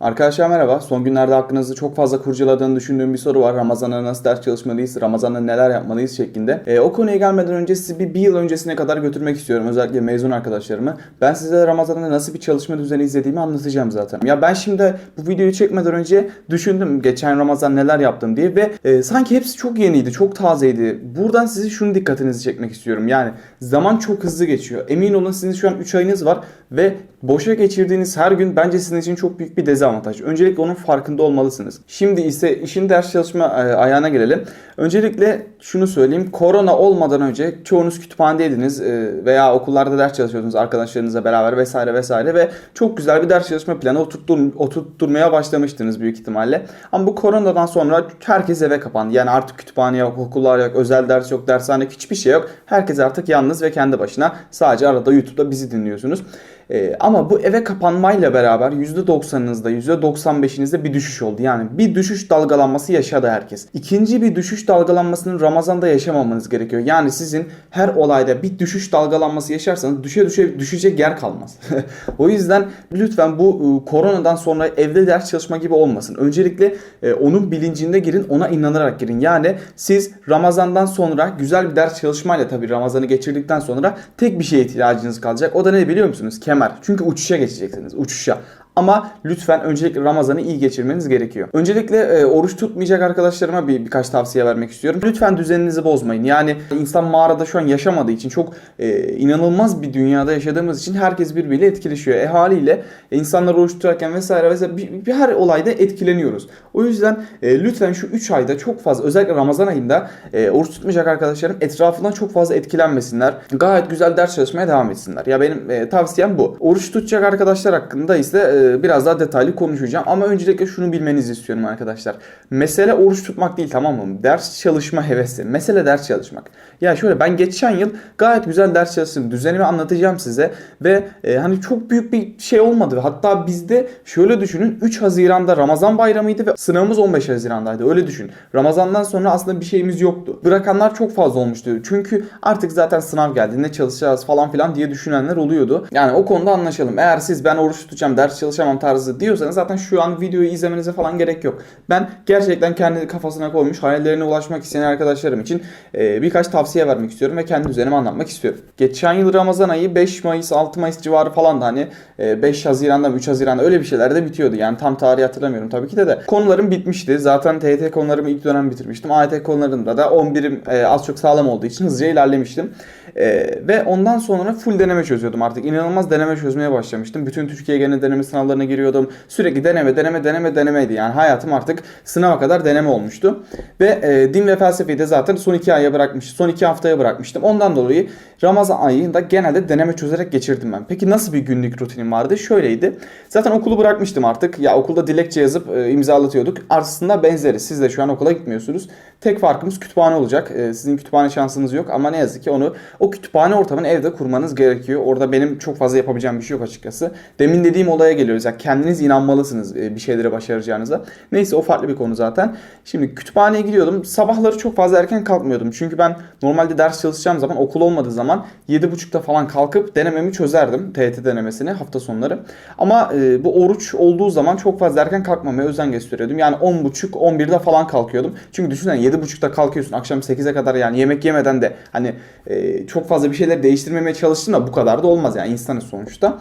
Arkadaşlar merhaba. Son günlerde aklınızı çok fazla kurcaladığını düşündüğüm bir soru var. Ramazan'a nasıl ders çalışmalıyız, Ramazan'da neler yapmalıyız şeklinde. E, o konuya gelmeden önce sizi bir, bir yıl öncesine kadar götürmek istiyorum. Özellikle mezun arkadaşlarımı. Ben size Ramazan'da nasıl bir çalışma düzeni izlediğimi anlatacağım zaten. Ya ben şimdi bu videoyu çekmeden önce düşündüm geçen Ramazan neler yaptım diye ve e, sanki hepsi çok yeniydi, çok tazeydi. Buradan sizi şunu dikkatinizi çekmek istiyorum. Yani zaman çok hızlı geçiyor. Emin olun sizin şu an 3 ayınız var ve boşa geçirdiğiniz her gün bence sizin için çok büyük bir dezavantaj. Öncelikle onun farkında olmalısınız. Şimdi ise işin ders çalışma e, ayağına gelelim. Öncelikle şunu söyleyeyim. Korona olmadan önce çoğunuz kütüphanedeydiniz e, veya okullarda ders çalışıyordunuz arkadaşlarınızla beraber vesaire vesaire ve çok güzel bir ders çalışma planı oturttur, oturtturmaya başlamıştınız büyük ihtimalle. Ama bu koronadan sonra herkes eve kapandı. Yani artık kütüphane yok, okullar yok, özel ders yok, dershane hiçbir şey yok. Herkes artık yalnız ve kendi başına. Sadece arada YouTube'da bizi dinliyorsunuz. Ee, ama bu eve kapanmayla beraber %90'ınızda %95'inizde bir düşüş oldu. Yani bir düşüş dalgalanması yaşadı herkes. İkinci bir düşüş dalgalanmasını Ramazan'da yaşamamanız gerekiyor. Yani sizin her olayda bir düşüş dalgalanması yaşarsanız düşe düşe düşecek yer kalmaz. o yüzden lütfen bu e, koronadan sonra evde ders çalışma gibi olmasın. Öncelikle e, onun bilincinde girin, ona inanarak girin. Yani siz Ramazan'dan sonra güzel bir ders çalışmayla tabii Ramazan'ı geçirdikten sonra tek bir şeye ihtiyacınız kalacak. O da ne biliyor musunuz? Kemer. Çünkü uçuşa geçeceksiniz. Uçuşa. Ama lütfen öncelikle Ramazan'ı iyi geçirmeniz gerekiyor. Öncelikle e, oruç tutmayacak arkadaşlarıma bir birkaç tavsiye vermek istiyorum. Lütfen düzeninizi bozmayın. Yani insan mağarada şu an yaşamadığı için çok e, inanılmaz bir dünyada yaşadığımız için herkes birbiriyle etkileşiyor. E haliyle insanlar oruç tutarken vesaire vesaire bir, bir her olayda etkileniyoruz. O yüzden e, lütfen şu 3 ayda çok fazla özellikle Ramazan ayında e, oruç tutmayacak arkadaşlarım etrafından çok fazla etkilenmesinler. Gayet güzel ders çalışmaya devam etsinler. Ya benim e, tavsiyem bu. Oruç tutacak arkadaşlar hakkında ise e, biraz daha detaylı konuşacağım. Ama öncelikle şunu bilmenizi istiyorum arkadaşlar. Mesele oruç tutmak değil tamam mı? Ders çalışma hevesi. Mesele ders çalışmak. Ya şöyle ben geçen yıl gayet güzel ders çalıştım. Düzenimi anlatacağım size. Ve e, hani çok büyük bir şey olmadı. Hatta bizde şöyle düşünün 3 Haziran'da Ramazan bayramıydı ve sınavımız 15 Haziran'daydı. Öyle düşün. Ramazan'dan sonra aslında bir şeyimiz yoktu. Bırakanlar çok fazla olmuştu. Çünkü artık zaten sınav geldi. Ne çalışacağız falan filan diye düşünenler oluyordu. Yani o konuda anlaşalım. Eğer siz ben oruç tutacağım, ders çalışamam tarzı diyorsanız zaten şu an videoyu izlemenize falan gerek yok. Ben gerçekten kendi kafasına koymuş, hayallerine ulaşmak isteyen arkadaşlarım için e, birkaç tavsiye vermek istiyorum ve kendi düzenimi anlatmak istiyorum. Geçen yıl Ramazan ayı 5 Mayıs, 6 Mayıs civarı falan da hani e, 5 Haziran'da mı 3 Haziran'da öyle bir şeyler de bitiyordu. Yani tam tarihi hatırlamıyorum tabii ki de de. Konularım bitmişti. Zaten TYT konularımı ilk dönem bitirmiştim. AYT konularında da 11'im e, az çok sağlam olduğu için hızlıca ilerlemiştim. E, ve ondan sonra full deneme çözüyordum artık. İnanılmaz deneme çözmeye başlamıştım. Bütün Türkiye genel deneme sınavlarına giriyordum. Sürekli deneme, deneme, deneme, denemeydi. Yani hayatım artık sınava kadar deneme olmuştu. Ve e, din ve felsefeyi de zaten son iki aya bırakmıştım. Son iki haftaya bırakmıştım. Ondan dolayı Ramazan ayında genelde deneme çözerek geçirdim ben. Peki nasıl bir günlük rutinim vardı? Şöyleydi. Zaten okulu bırakmıştım artık. Ya okulda dilekçe yazıp e, imzalatıyorduk. Aslında benzeri. Siz de şu an okula gitmiyorsunuz. Tek farkımız kütüphane olacak. E, sizin kütüphane şansınız yok ama ne yazık ki onu o kütüphane ortamını evde kurmanız gerekiyor. Orada benim çok fazla yapabileceğim bir şey yok açıkçası. Demin dediğim olaya geliyoruz. Ya kendiniz inanmalısınız e, bir şeylere başaracağınıza. Neyse o farklı bir konu zaten. Şimdi kütüphaneye gidiyordum. Sabahları çok fazla erken kalkmıyordum. Çünkü ben normalde ders çalışacağım zaman okul olmadığı zaman 7.30'da falan kalkıp denememi çözerdim. TET denemesini hafta sonları. Ama e, bu oruç olduğu zaman çok fazla erken kalkmamaya özen gösteriyordum. Yani 10.30 11'de falan kalkıyordum. Çünkü düşünsene 7.30'da kalkıyorsun akşam 8'e kadar yani yemek yemeden de hani e, çok fazla bir şeyler değiştirmemeye çalıştım da bu kadar da olmaz yani insanız sonuçta.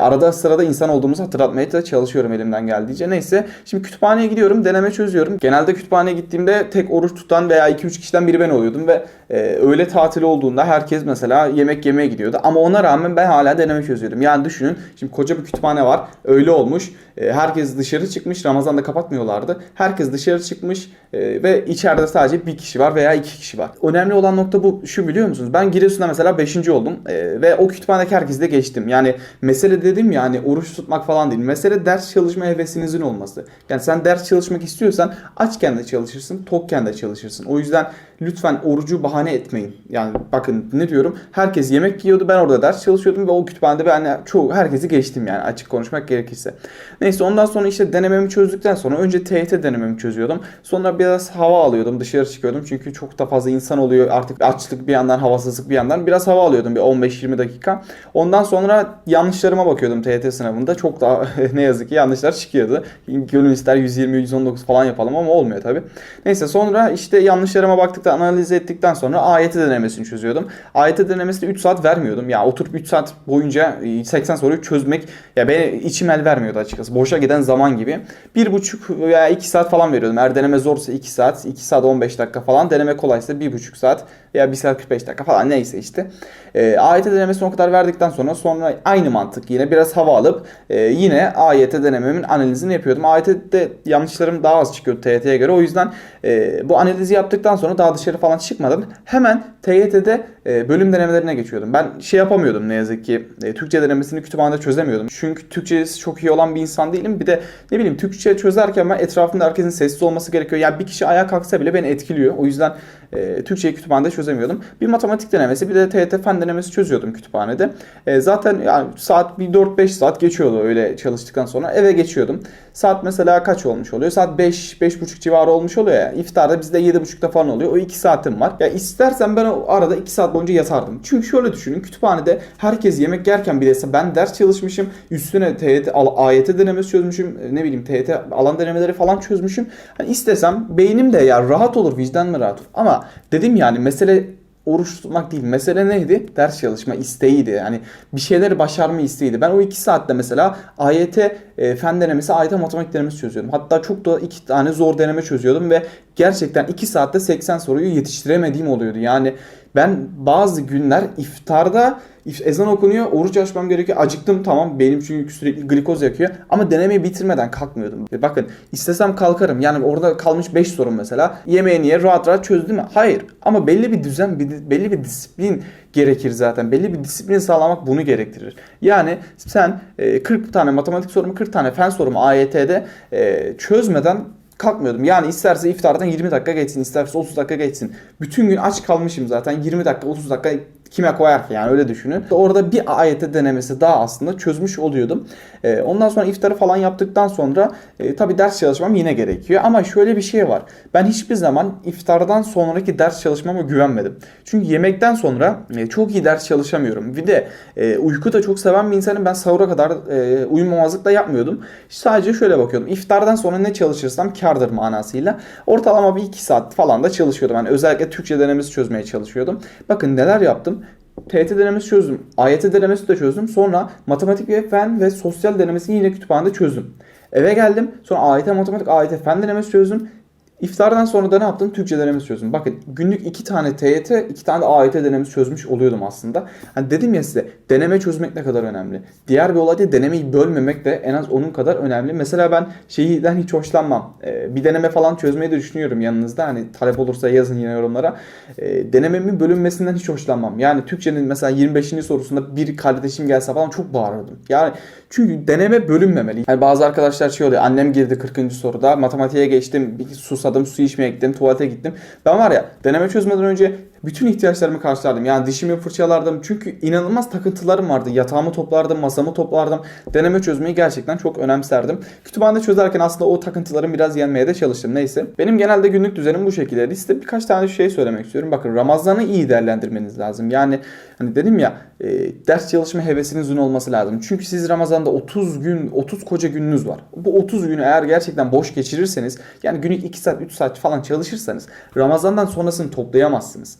Arada sırada insan olduğumuzu hatırlatmaya da çalışıyorum elimden geldiğince. Neyse şimdi kütüphaneye gidiyorum deneme çözüyorum. Genelde kütüphaneye gittiğimde tek oruç tutan veya 2-3 kişiden biri ben oluyordum ve e, öğle tatili olduğunda herkes mesela yemek yemeye gidiyordu. Ama ona rağmen ben hala deneme çözüyordum. Yani düşünün şimdi koca bir kütüphane var öğle olmuş. E, herkes dışarı çıkmış Ramazan'da kapatmıyorlardı. Herkes dışarı çıkmış e, ve içeride sadece bir kişi var veya iki kişi var. Önemli olan nokta bu şu biliyor musunuz? Ben Giresun'da mesela 5. oldum e, ve o kütüphanedeki herkesi de geçtim. Yani mesele dedim ya hani oruç tutmak falan değil. Mesele ders çalışma hevesinizin olması. Yani sen ders çalışmak istiyorsan açken de çalışırsın, tokken de çalışırsın. O yüzden lütfen orucu bahane etmeyin. Yani bakın ne diyorum? Herkes yemek yiyordu. Ben orada ders çalışıyordum ve o kütüphanede ben çoğu herkesi geçtim yani açık konuşmak gerekirse. Neyse ondan sonra işte denememi çözdükten sonra önce TYT denememi çözüyordum. Sonra biraz hava alıyordum. Dışarı çıkıyordum. Çünkü çok da fazla insan oluyor. Artık açlık bir yandan, havasızlık bir yandan. Biraz hava alıyordum bir 15-20 dakika. Ondan sonra yanlışlarıma bakıyordum TYT sınavında. Çok da ne yazık ki yanlışlar çıkıyordu. Gönül ister 120-119 falan yapalım ama olmuyor tabi. Neyse sonra işte yanlışlarıma baktıktan, analiz ettikten sonra AYT denemesini çözüyordum. AYT denemesinde 3 saat vermiyordum. Ya oturup 3 saat boyunca 80 soruyu çözmek ya beni içim el vermiyordu açıkçası. Boşa giden zaman gibi. 1,5 veya 2 saat falan veriyordum. Eğer deneme zorsa 2 saat, 2 saat 15 dakika falan. Deneme kolaysa 1,5 saat veya 1 saat 45 dakika falan neyse işte. E, AYT denemesini o kadar verdikten sonra sonra aynı mantık yine biraz hava alıp e, yine AYT denememin analizini yapıyordum. AYT'de yanlışlarım daha az çıkıyordu TYT'ye göre. O yüzden e, bu analizi yaptıktan sonra daha dışarı falan çıkmadım. Hemen TYT'de e, bölüm denemelerine geçiyordum. Ben şey yapamıyordum ne yazık ki. E, Türkçe denemesini kütüphanede çözemiyordum. Çünkü Türkçesi çok iyi olan bir insan değilim. Bir de ne bileyim Türkçe çözerken ben etrafımda herkesin sessiz olması gerekiyor. Yani bir kişi ayağa kalksa bile beni etkiliyor. O yüzden e, Türkçeyi kütüphanede çözemiyordum. Bir matematik denemesi bir de TYT fen denemesi çözüyordum kütüphanede. E, zaten yani saat bir 4-5 saat geçiyordu öyle çalıştıktan sonra. Eve geçiyordum. Saat mesela kaç olmuş oluyor? Saat 5-5.30 civarı olmuş oluyor ya. İftarda bizde 7.30'da falan oluyor. O 2 saatim var. Ya istersen ben o arada 2 saat boyunca yatardım. Çünkü şöyle düşünün. Kütüphanede herkes yemek yerken bilese ben ders çalışmışım. Üstüne TYT, AYT denemesi çözmüşüm. Ne bileyim TYT alan denemeleri falan çözmüşüm. Hani istesem beynim de ya rahat olur, vicdan mı rahat olur. Ama dedim yani mesele oruç tutmak değil. Mesele neydi? Ders çalışma isteğiydi. Yani bir şeyleri başarma isteğiydi. Ben o iki saatte mesela AYT e, fen denemesi, AYT matematik denemesi çözüyordum. Hatta çok da iki tane zor deneme çözüyordum ve gerçekten iki saatte 80 soruyu yetiştiremediğim oluyordu. Yani ben bazı günler iftarda ezan okunuyor, oruç açmam gerekiyor. Acıktım tamam benim çünkü sürekli glikoz yakıyor. Ama denemeyi bitirmeden kalkmıyordum. Bakın istesem kalkarım. Yani orada kalmış 5 sorun mesela. Yemeğini ye rahat rahat çözdü mü? Hayır. Ama belli bir düzen, belli bir disiplin gerekir zaten. Belli bir disiplin sağlamak bunu gerektirir. Yani sen 40 tane matematik sorumu, 40 tane fen sorumu AYT'de çözmeden kalkmıyordum. Yani isterse iftardan 20 dakika geçsin, isterse 30 dakika geçsin. Bütün gün aç kalmışım zaten. 20 dakika, 30 dakika kime koyar ki yani öyle düşünün. Orada bir ayete denemesi daha aslında çözmüş oluyordum. E, ondan sonra iftarı falan yaptıktan sonra e, tabi ders çalışmam yine gerekiyor. Ama şöyle bir şey var. Ben hiçbir zaman iftardan sonraki ders çalışmama güvenmedim. Çünkü yemekten sonra e, çok iyi ders çalışamıyorum. Bir de e, uyku da çok seven bir insanım. Ben sahura kadar e, uyumamazlık da yapmıyordum. Sadece şöyle bakıyordum. İftardan sonra ne çalışırsam kardır manasıyla. Ortalama bir iki saat falan da çalışıyordum. Yani özellikle Türkçe denemesi çözmeye çalışıyordum. Bakın neler yaptım. TET denemesi çözdüm. AYT denemesi de çözdüm. Sonra matematik ve fen ve sosyal denemesini yine kütüphanede çözdüm. Eve geldim. Sonra AYT matematik, AYT fen denemesi çözdüm. İftardan sonra da ne yaptım? Türkçe denemesi çözdüm. Bakın günlük iki tane TYT, iki tane de AYT denemesi çözmüş oluyordum aslında. Hani dedim ya size deneme çözmek ne kadar önemli. Diğer bir olay da denemeyi bölmemek de en az onun kadar önemli. Mesela ben şeyden hiç hoşlanmam. Ee, bir deneme falan çözmeyi de düşünüyorum yanınızda. Hani talep olursa yazın yine yorumlara. Ee, denememin bölünmesinden hiç hoşlanmam. Yani Türkçenin mesela 25. sorusunda bir kardeşim gelse falan çok bağırırdım. Yani çünkü deneme bölünmemeli. Yani bazı arkadaşlar şey oluyor. Annem girdi 40. soruda. Matematiğe geçtim. Bir susadım. Su içmeye gittim. Tuvalete gittim. Ben var ya deneme çözmeden önce bütün ihtiyaçlarımı karşılardım. Yani dişimi fırçalardım. Çünkü inanılmaz takıntılarım vardı. Yatağımı toplardım, masamı toplardım. Deneme çözmeyi gerçekten çok önemserdim. Kütüphanede çözerken aslında o takıntılarımı biraz yenmeye de çalıştım. Neyse. Benim genelde günlük düzenim bu şekilde. Size birkaç tane şey söylemek istiyorum. Bakın Ramazan'ı iyi değerlendirmeniz lazım. Yani hani dedim ya e, ders çalışma hevesinizin olması lazım. Çünkü siz Ramazan'da 30 gün, 30 koca gününüz var. Bu 30 günü eğer gerçekten boş geçirirseniz yani günlük 2 saat, 3 saat falan çalışırsanız Ramazan'dan sonrasını toplayamazsınız.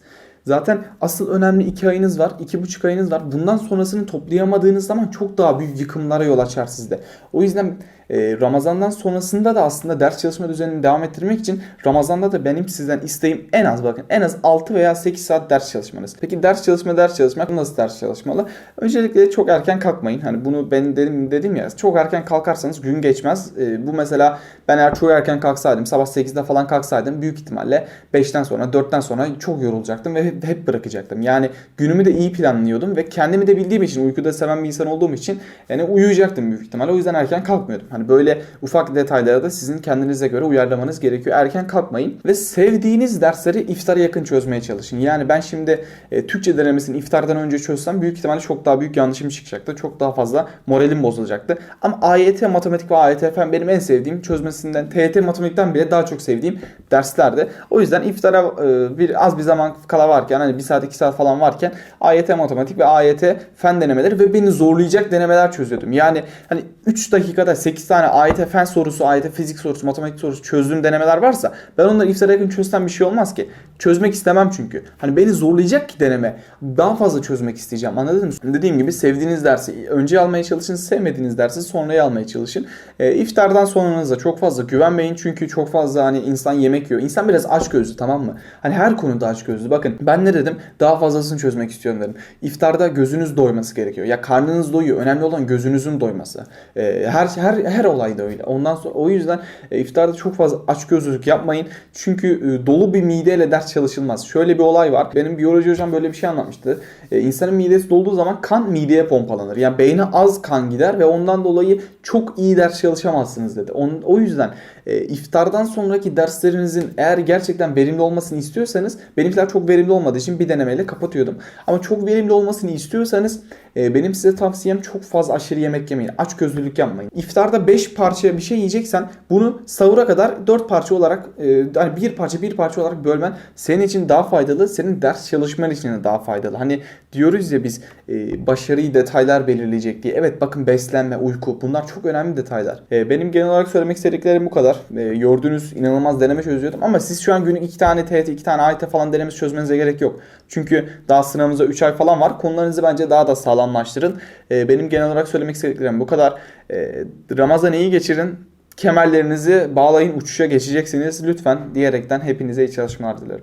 Zaten asıl önemli iki ayınız var, iki buçuk ayınız var. Bundan sonrasını toplayamadığınız zaman çok daha büyük yıkımlara yol açar sizde. O yüzden e, Ramazan'dan sonrasında da aslında ders çalışma düzenini devam ettirmek için Ramazan'da da benim sizden isteğim en az bakın en az 6 veya 8 saat ders çalışmanız. Peki ders çalışma ders çalışmak nasıl ders çalışmalı? Öncelikle çok erken kalkmayın. Hani bunu ben dedim dedim ya çok erken kalkarsanız gün geçmez. E, bu mesela ben eğer çok erken kalksaydım sabah 8'de falan kalksaydım büyük ihtimalle 5'ten sonra 4'ten sonra çok yorulacaktım ve hep bırakacaktım. Yani günümü de iyi planlıyordum ve kendimi de bildiğim için uykuda seven bir insan olduğum için yani uyuyacaktım büyük ihtimalle. O yüzden erken kalkmıyordum. Hani böyle ufak detaylara da sizin kendinize göre uyarlamanız gerekiyor. Erken kalkmayın ve sevdiğiniz dersleri iftara yakın çözmeye çalışın. Yani ben şimdi e, Türkçe denemesini iftardan önce çözsem büyük ihtimalle çok daha büyük yanlışım çıkacaktı. Çok daha fazla moralim bozulacaktı. Ama AYT matematik ve AYT fen benim en sevdiğim çözmesinden TYT matematikten bile daha çok sevdiğim derslerdi. O yüzden iftara e, bir az bir zaman kala varken hani bir saat iki saat falan varken AYT matematik ve AYT fen denemeleri ve beni zorlayacak denemeler çözüyordum. Yani hani 3 dakikada 8 tane AYT fen sorusu, AYT fizik sorusu, matematik sorusu çözdüğüm denemeler varsa ben onları iftara yakın çözsem bir şey olmaz ki. Çözmek istemem çünkü. Hani beni zorlayacak ki deneme. Daha fazla çözmek isteyeceğim. Anladın mı? Dediğim gibi sevdiğiniz dersi önce almaya çalışın. Sevmediğiniz dersi sonraya almaya çalışın. E, iftardan sonranıza çok fazla güvenmeyin. Çünkü çok fazla hani insan yemek yiyor. İnsan biraz aç gözlü tamam mı? Hani her konuda aç gözlü. Bakın ben ne dedim? Daha fazlasını çözmek istiyorum dedim. İftarda gözünüz doyması gerekiyor. Ya karnınız doyuyor. Önemli olan gözünüzün doyması. E, her her her olayda öyle. Ondan sonra o yüzden e, iftarda çok fazla aç gözlülük yapmayın. Çünkü e, dolu bir mideyle ders çalışılmaz. Şöyle bir olay var. Benim biyoloji hocam böyle bir şey anlatmıştı. E, insanın midesi dolduğu zaman kan mideye pompalanır. Yani beyne az kan gider ve ondan dolayı çok iyi ders çalışamazsınız dedi. On, o yüzden e, iftardan sonraki derslerinizin eğer gerçekten verimli olmasını istiyorsanız benimkiler çok verimli olmadığı için bir denemeyle kapatıyordum. Ama çok verimli olmasını istiyorsanız e, benim size tavsiyem çok fazla aşırı yemek yemeyin. Aç gözlülük yapmayın. İftarda 5 parça bir şey yiyeceksen bunu sahura kadar 4 parça olarak e, hani bir parça bir parça olarak bölmen senin için daha faydalı. Senin ders çalışman için de daha faydalı. Hani diyoruz ya biz e, başarıyı detaylar belirleyecek diye. Evet bakın beslenme, uyku bunlar çok önemli detaylar. Benim genel olarak söylemek istediklerim bu kadar. E, gördüğünüz inanılmaz deneme çözüyordum ama siz şu an günlük 2 tane TET, 2 tane AYT falan denemesi çözmenize gerek yok. Çünkü daha sınavımıza 3 ay falan var. Konularınızı bence daha da sağlamlaştırın. E, benim genel olarak söylemek istediklerim bu kadar. E, Ramazan iyi geçirin. Kemerlerinizi bağlayın uçuşa geçeceksiniz lütfen diyerekten hepinize iyi çalışmalar dilerim.